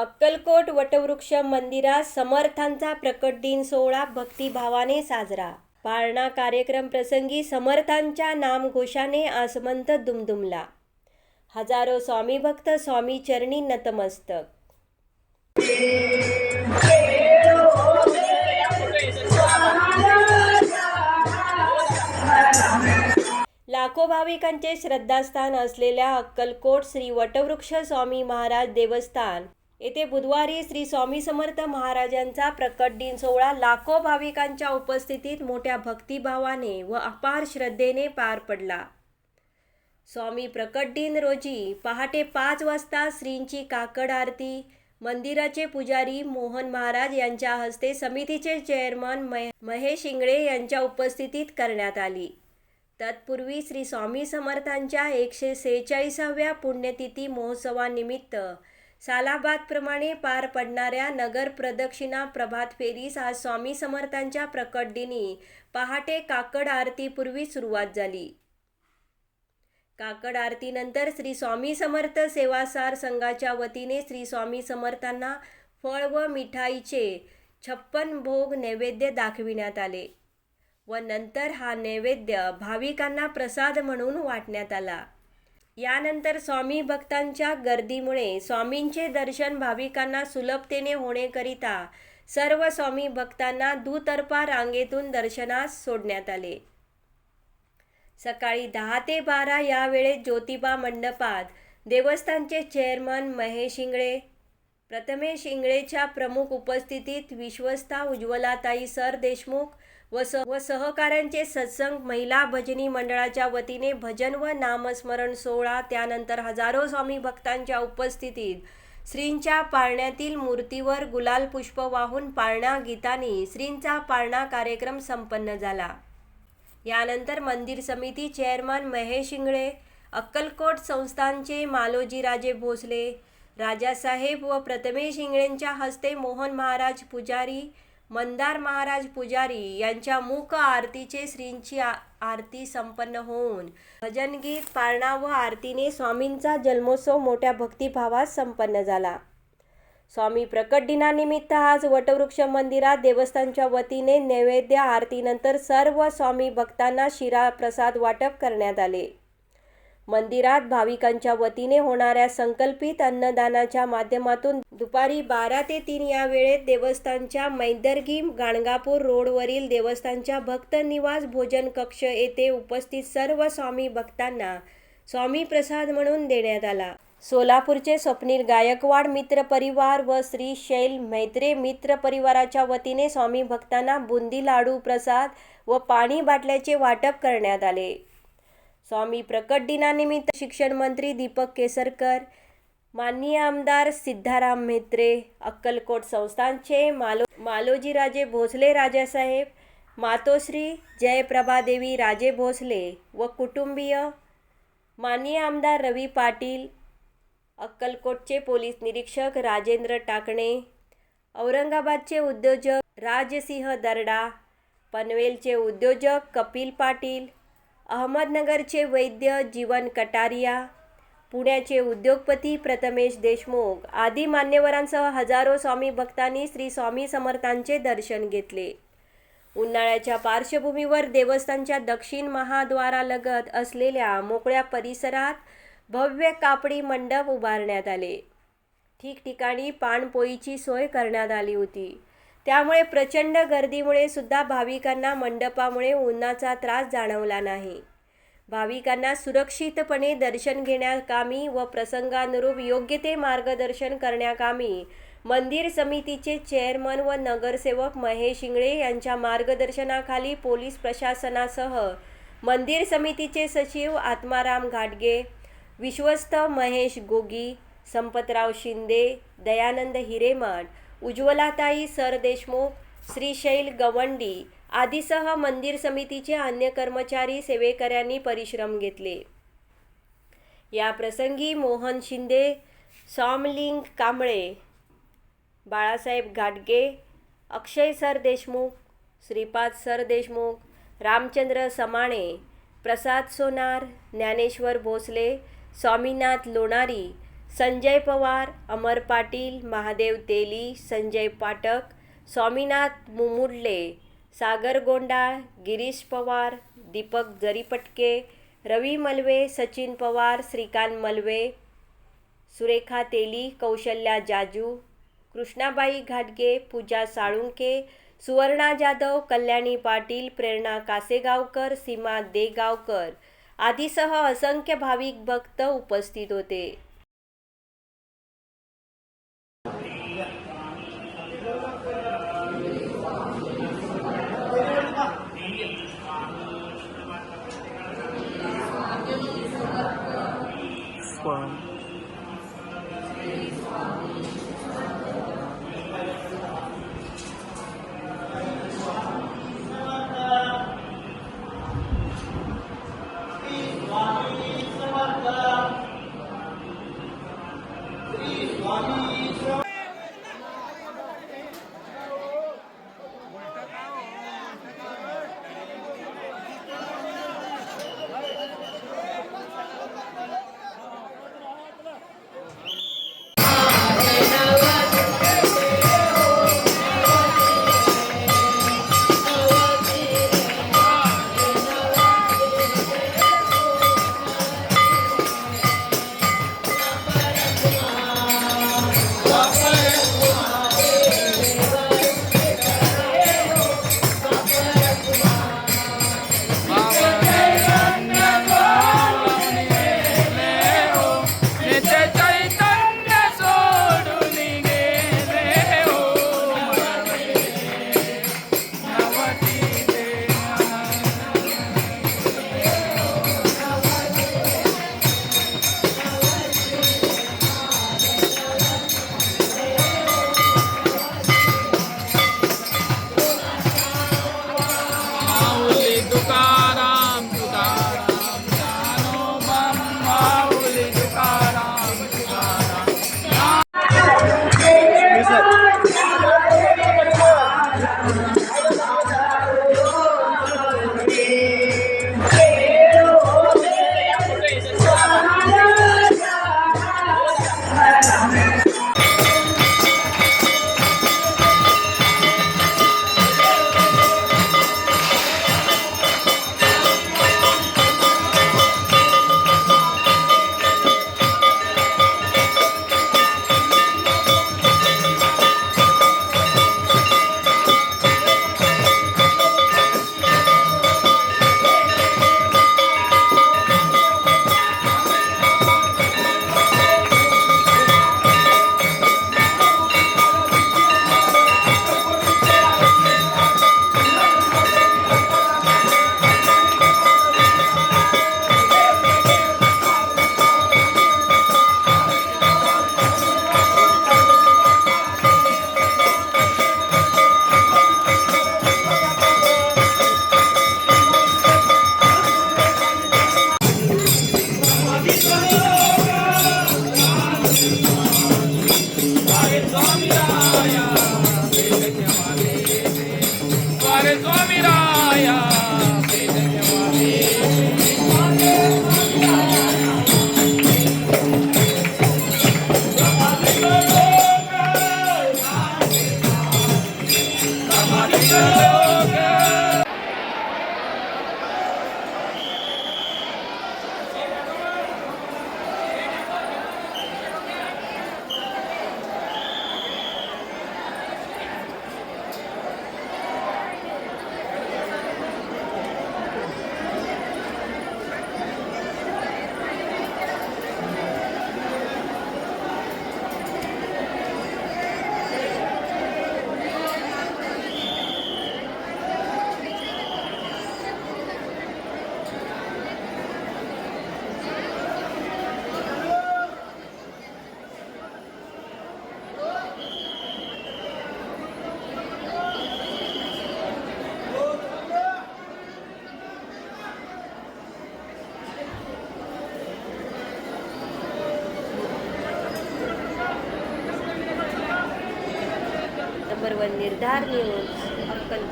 अक्कलकोट वटवृक्ष मंदिरात समर्थांचा प्रकट दिन सोहळा भक्तिभावाने साजरा. पाळणा कार्यक्रम प्रसंगी समर्थांच्या नामघोषाने आसमंत दुमदुमला. हजारो स्वामी भक्त स्वामी चरणी नतमस्तक. लाखो भाविकांचे श्रद्धास्थान असलेल्या अक्कलकोट श्री वटवृक्ष स्वामी महाराज देवस्थान येथे बुधवारी श्री स्वामी समर्थ महाराजांचा प्रकट दिन सोहळा लाखो भाविकांच्या उपस्थितीत मोठ्या भक्तिभावाने व अपार श्रद्धेने पार पडला. स्वामी प्रकट दिन रोजी पहाटे पाच वाजता श्रींची काकड आरती मंदिराचे पुजारी मोहन महाराज यांच्या हस्ते समितीचे चेअरमन महे महेश इंगळे यांच्या उपस्थितीत करण्यात आली. तत्पूर्वी श्री स्वामी समर्थांच्या एकशे सेहेचाळीसाव्या पुण्यतिथी महोत्सवानिमित्त सालाबादप्रमाणे पार पडणाऱ्या नगर प्रदक्षिणा प्रभात फेरीस आज स्वामी समर्थांच्या प्रकट दिनी पहाटे काकड आरतीपूर्वी सुरुवात झाली. काकड आरतीनंतर श्री स्वामी समर्थ सेवासार संघाच्या वतीने श्री स्वामी समर्थांना फळ व मिठाईचे छप्पन भोग नैवेद्य दाखविण्यात आले व नंतर हा नैवेद्य भाविकांना प्रसाद म्हणून वाटण्यात आला. यानंतर स्वामी भक्तांच्या गर्दीमुळे स्वामींचे दर्शन भाविकांना सुलभतेने होणेकरिता सर्व स्वामी भक्तांना दुतर्फा रांगेतून दर्शनास सोडण्यात आले. सकाळी दहा ते बारा या वेळेत ज्योतिबा मंडपात देवस्थानचे चेअरमन महेश इंगळे प्रथमेश इंगळेच्या प्रमुख उपस्थितीत विश्वस्ता उज्ज्वलाताई सर देशमुख व स व सहकाऱ्यांचे सत्संग महिला भजनी मंडळाच्या वतीने भजन व नामस्मरण सोहळा त्यानंतर हजारो स्वामी भक्तांच्या उपस्थितीत श्रींच्या पाळण्यातील मूर्तीवर गुलाल पुष्प वाहून पाळणा गीतानी श्रींचा पाळणा कार्यक्रम संपन्न झाला. यानंतर मंदिर समिती चेअरमन महेश इंगळे अक्कलकोट संस्थानचे मालोजीराजे भोसले राजासाहेब व प्रथमेश इंगळेंच्या हस्ते मोहन महाराज पुजारी मंदार महाराज पुजारी यांच्या मूक आरतीचे श्रींची आरती संपन्न होऊन भजनगीत पाळणा व आरतीने स्वामींचा जन्मोत्सव मोठ्या भक्तिभावात संपन्न झाला. स्वामी प्रकट दिनानिमित्त आज वटवृक्ष मंदिरात देवस्थानच्या वतीने नैवेद्य आरतीनंतर सर्व स्वामी भक्तांना शिरा प्रसाद वाटप करण्यात आले. मंदिरात भाविकांच्या वतीने होणाऱ्या संकल्पित अन्नदानाच्या माध्यमातून दुपारी बारा ते तीन या वेळेत देवस्थानच्या मैदर्गी गाणगापूर रोडवरील देवस्थानच्या भक्त निवास भोजन कक्ष येथे उपस्थित सर्व स्वामी भक्तांना स्वामी प्रसाद म्हणून देण्यात आला. सोलापूरचे स्वप्नील गायकवाड मित्र परिवार व श्री शैल मैत्रे मित्र परिवाराच्या वतीने स्वामी भक्तांना बुंदी लाडू प्रसाद व पाणी बाटल्याचे वाटप करण्यात आले. स्वामी प्रकट दिनानिमित्त शिक्षण मंत्री दीपक केसरकर माननीय आमदार सिद्धाराम म्हेत्रे अक्कलकोट संस्थानचे मालो मालोजीराजे भोसले राजासाहेब मातोश्री जयप्रभादेवी राजे भोसले व कुटुंबीय माननीय आमदार रवी पाटील अक्कलकोटचे पोलीस निरीक्षक राजेंद्र टाकणे औरंगाबादचे उद्योजक राजसिंह दरडा पनवेलचे उद्योजक कपिल पाटील अहमदनगरचे वैद्य जीवन कटारिया पुण्याचे उद्योगपती प्रथमेश देशमुख आदी मान्यवरांसह हजारो स्वामी भक्तांनी श्री स्वामी समर्थांचे दर्शन घेतले. उन्हाळ्याच्या पार्श्वभूमीवर देवस्थानच्या दक्षिण महाद्वारालगत असलेल्या मोकळ्या परिसरात भव्य कापडी मंडप उभारण्यात आले. ठिकठिकाणी पाणपोईची सोय करण्यात आली होती. त्यामुळे प्रचंड गर्दीमुळे सुद्धा भाविकांना मंडपामुळे उन्हाचा त्रास जाणवला नाही. भाविकांना सुरक्षितपणे दर्शन घेण्याकामी व प्रसंगानुरूप योग्य ते मार्गदर्शन करण्याकामी मंदिर समितीचे चेअरमन व नगरसेवक महेश इंगळे यांच्या मार्गदर्शनाखाली पोलीस प्रशासनासह मंदिर समितीचे सचिव आत्माराम घाटगे विश्वस्त महेश गोगी संपतराव शिंदे दयानंद हिरेमठ उज्ज्वलाताई सरदेशमुख श्रीशैल गवंडी आदीसह मंदिर समितीचे अन्य कर्मचारी सेवेकऱ्यांनी परिश्रम घेतले. या प्रसंगी मोहन शिंदे सॉमलिंग कांबळे बाळासाहेब घाटगे अक्षय सर देशमुख श्रीपाद सरदेशमुख रामचंद्र समाणे प्रसाद सोनार ज्ञानेश्वर भोसले स्वामीनाथ लोणारी संजय पवार अमर पाटील महादेव तेली संजय पाटक स्वामीनाथ मुमुडले सागर गोंडाळ गिरीश पवार दीपक जरीपटके रवी मलवे सचिन पवार श्रीकांत मलवे सुरेखा तेली कौशल्या जाजू कृष्णाबाई घाटगे पूजा साळुंके सुवर्णा जाधव कल्याणी पाटील प्रेरणा कासेगावकर सीमा देगावकर आदीसह असंख्य भाविक भक्त उपस्थित होते. અમરવન નિર્ધારની અક્કલ